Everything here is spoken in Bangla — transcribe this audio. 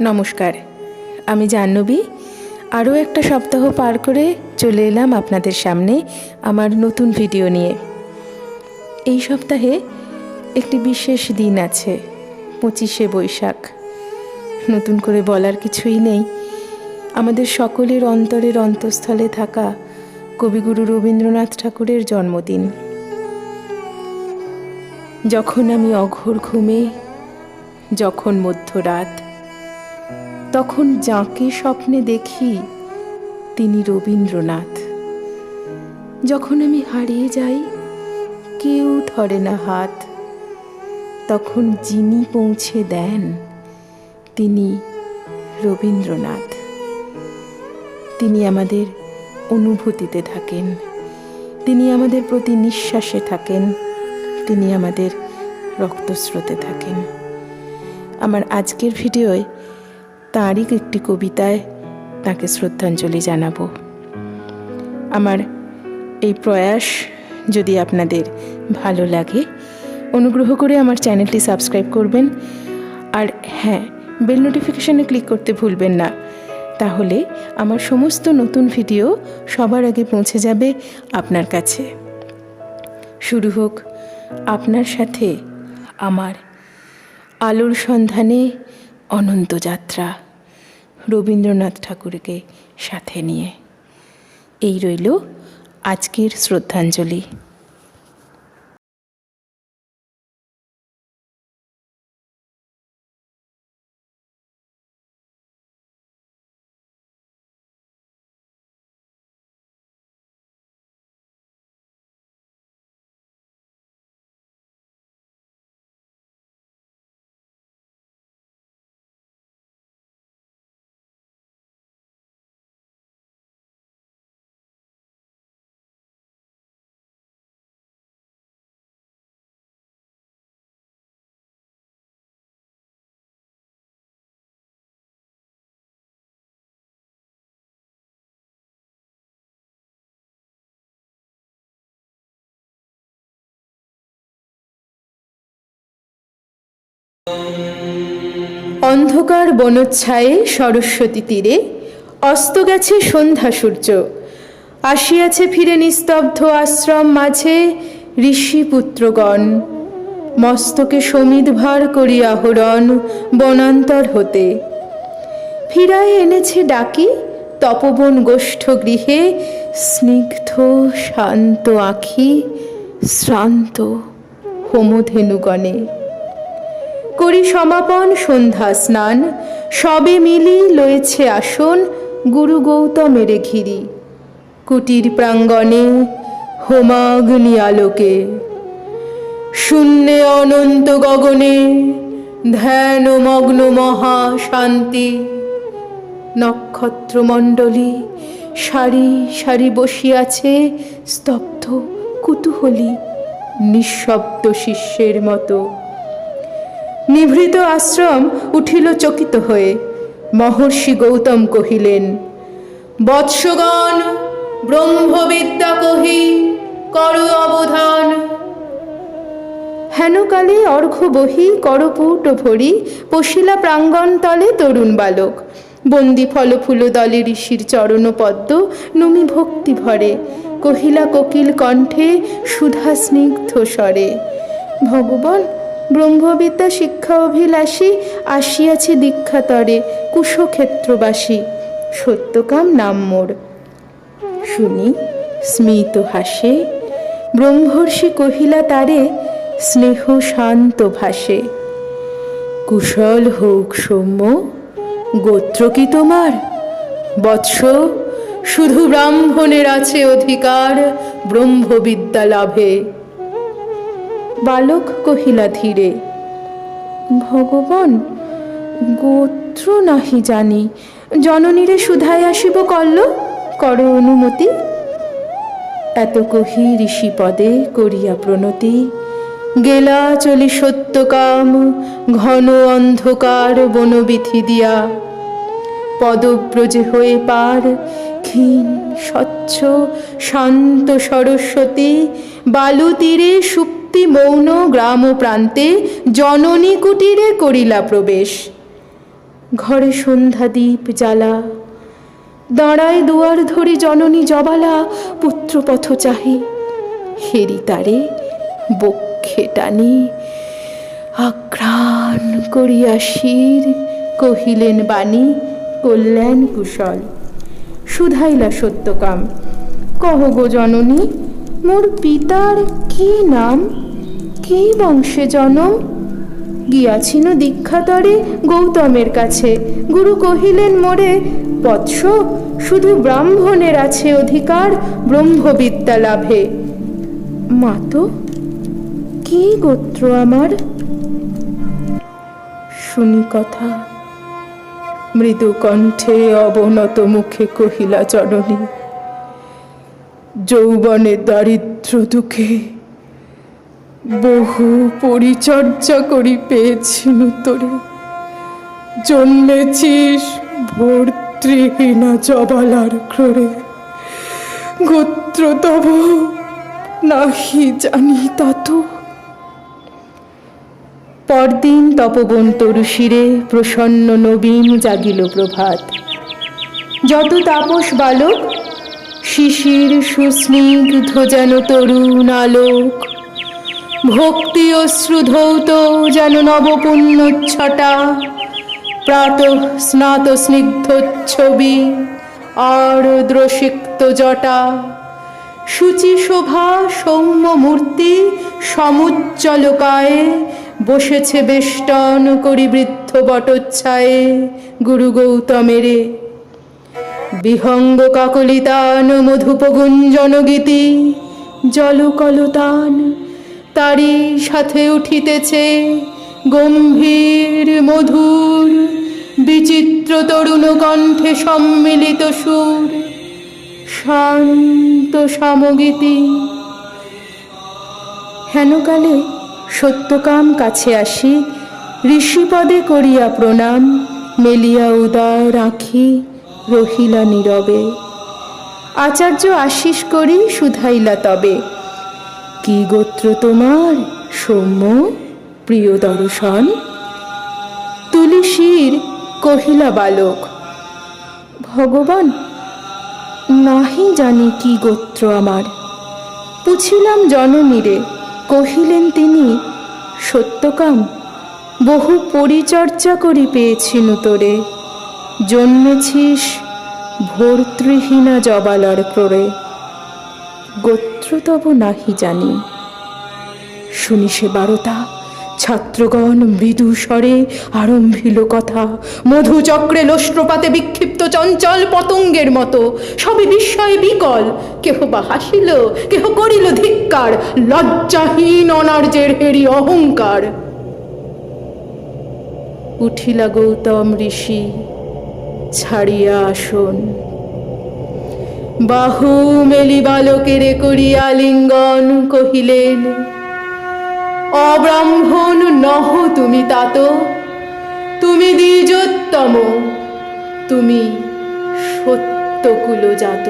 নমস্কার। আমি জাহ্নবী। আরও একটা সপ্তাহ পার করে চলে এলাম আপনাদের সামনে আমার নতুন ভিডিও নিয়ে। এই সপ্তাহে একটি বিশেষ দিন আছে, পঁচিশে বৈশাখ। নতুন করে বলার কিছুই নেই। আমাদের সকলের অন্তরের অন্তঃস্থলে থাকা কবিগুরু রবীন্দ্রনাথ ঠাকুরের জন্মদিন। যখন আমি অঘোর ঘুমে, যখন মধ্যরাত তখন যাকে স্বপ্নে দেখি, তিনি রবীন্দ্রনাথ। যখন আমি হারিয়ে যাই, কেউ ধরে না হাত। তখন যিনি পৌঁছে দেন, তিনি রবীন্দ্রনাথ। তিনি আমাদের অনুভূতিতে থাকেন। তিনি আমাদের প্রতি নিঃশ্বাসে থাকেন। তিনি আমাদের রক্তস্রোতে থাকেন। আমার আজকের ভিডিওয় তাঁরই একটি কবিতায় তাকে শ্রদ্ধাঞ্জলি জানাব। আমার এই প্রয়াস যদি আপনাদের ভালো লাগে, অনুগ্রহ করে আমার চ্যানেলটি সাবস্ক্রাইব করবেন। আর হ্যাঁ বেল নোটিফিকেশানে ক্লিক করতে ভুলবেন না। তাহলে আমার সমস্ত নতুন ভিডিও সবার আগে পৌঁছে যাবে আপনার কাছে। শুরু হোক আপনার সাথে আমার আলোর সন্ধানে অনন্ত যাত্রা রবীন্দ্রনাথ ঠাকুরকে সাথে নিয়ে। এই রইল আজকের শ্রদ্ধাঞ্জলি। অন্ধকার বনচ্ছায়ে সরস্বতী তীরে অস্ত গেছে সন্ধ্যা সূর্য। আসিয়াছে ফিরে নিস্তব্ধ আশ্রম মাঝে ঋষি পুত্রগণ মস্তকে সমিত ভার করি আহরণ বনান্তর হতে। ফিরায় এনেছে ডাকি তপবন গোষ্ঠ গৃহে স্নিগ্ধ শান্ত আখি শ্রান্ত হোমধেনুগণে। করি সমাপন সন্ধ্যা স্নান, সবে মিলি লয়েছে আসন, গুরু গৌতমের ঘিরি। কুটির প্রাঙ্গণে হোমাগ্নি আলোকে। শূন্যে অনন্ত গগনে ধ্যান মগ্ন মহা শান্তি। নক্ষত্রমণ্ডলী সারি সারি বসিয়াছে, স্তব্ধ কুতূহলী, নিঃশব্দ শিষ্যের মতো। নিভৃত আশ্রম উঠিল চকিত হয়ে। মহর্ষি গৌতম কহিলেন, বৎসগণ, ব্রহ্মবিদ্যা কহি, কর অবধান। হেনকালে অর্ঘ্য বহি করপুট ভরি পশিলা প্রাঙ্গণ তলে তরুণ বালক। বন্দি ফল ফুল দলে ঋষির চরণ পদ্ম নমি ভক্তি ভরে। কহিলা কোকিল কণ্ঠে সুধা স্নিগ্ধ স্বরে, ভগবান ব্রহ্মবিদ্যা শিক্ষা অভিলাষী আসিয়াছি দীক্ষাতরে কুশক্ষেত্রবাসী। সত্যকাম নাম মোর। শুনি, স্মিত হাসে, ব্রহ্মর্ষি কহিলা তারে, স্নেহ শান্ত ভাসে। কুশল হোক সৌম্য, গোত্র কি তোমার? বৎস, শুধু ব্রাহ্মণের আছে অধিকার, ব্রহ্মবিদ্যা লাভে। বালক কহিলা ধীরে, ভগবান, গোত্র নাহি জানি, জননীরে সুধায় আসিব কল্ল? কর অনুমতি। এত কহি ঋষি পদে করিয়া প্রণতি। গেলা চলি সত্যকাম, ঘন অন্ধকার বনবিথি দিয়া। পদব্রজে হয়ে পার, ক্ষীণ, স্বচ্ছ, শান্ত সরস্বতী, বালু তীরে সুপ্তি মৌন গ্রাম প্রান্তে জননী কুটিরে করিলা প্রবেশ। ঘরে সন্ধ্যা দ্বীপ জ্বালা। দাঁড়ায় দুয়ার ধরে জননী জবালা পুত্রপথ চাহি। হেরি তারে বক্ষে টানি। আঘ্রাণ করিয়া শির, কহিলেন বাণী কল্যাণ কুশল শুধাইলা সত্যকাম। কহ গো জননী মোর পিতার কি নাম? কি বংশে জনম? গিয়াছিন দীক্ষাতরে গৌতমের কাছে। গুরু কহিলেন, মোরে বৎস, শুধু ব্রাহ্মণের আছে অধিকার, ব্রহ্মবিদ্যা লাভে। মাতো কি গোত্র আমার? শুনি কথা। মৃদু কণ্ঠে অবনত মুখে কহিলা জননী যৌবনে দারিদ্র দুঃখে বহু পরিচর্যা করি পেয়েছি তোরে জন্মেছিস ভর্তৃহীনা জবালার ক্রোড়ে গোত্র তব নাহি জানি তাতো পরদিন তপবন তরুশিরে প্রসন্ন নবীন জাগিল প্রভাত। যত তাপস বালক শিশির সুস্নিগ্ধ যেন তরুণ আলোক। ভক্তি অশ্রুধৌত যেন নবপুণ্যচ্ছটা। প্রাত স্নাত স্নিগ্ধ ছবি আর্দ্রসিক্ত জটা। শুচি শোভা সৌম্য মূর্তি সমুজ্জ্বলকায়ে বসেছে বেষ্টন করি বৃদ্ধ বটচ্ছায়ে। গুরু গৌতমেরে বিহঙ্গ কাকলিতান মধুপগুঞ্জন গীতি, জলকলতান তারই সাথে উঠিতেছে গম্ভীর মধুর, বিচিত্র তরুণ কণ্ঠে সম্মিলিত সুর, শান্ত সমগীতি। হেনকালে সত্যকাম কাছে আসি, ঋষিপদে করিয়া প্রণাম, মেলিয়া উদয় রাখি রহিলা নীরবে। আচার্য আশিস করি শুধাইলা তবে। কি গোত্র তোমার, সৌম্য, প্রিয় দর্শন? তুলিশির কহিলা বালক, ভগবান, নাহি জানি কি গোত্র আমার। পুছিলাম জননীরে, কহিলেন তিনি, সত্যকাম, বহু পরিচর্যা করি পেয়েছি তোরে জন্মেছিস ভর্তৃহীনা জবালার ক্রোড়ে। গোত্র তব নাহি জানি। শুনি সে বারতা, ছাত্রগণ মৃদু স্বরে আরম্ভিল কথা। মধুচক্রে লোষ্ট্রপাতে বিক্ষিপ্ত চঞ্চল পতঙ্গের মতো। সবে বিস্ময়ে বিকল, কেহ বা হাসিল, কেহ করিল ধিক্কার। লজ্জাহীন অনার্যের হেরি অহংকার। উঠিলা গৌতম ঋষি ছাড়িয়া আসন। বাহু মেলি বালকেরে করিয়া লিঙ্গন কহিলেন, অব্রাহ্মণ নহ তুমি তাত, তুমি দ্বিজোত্তম, তুমি সত্যকুল জাত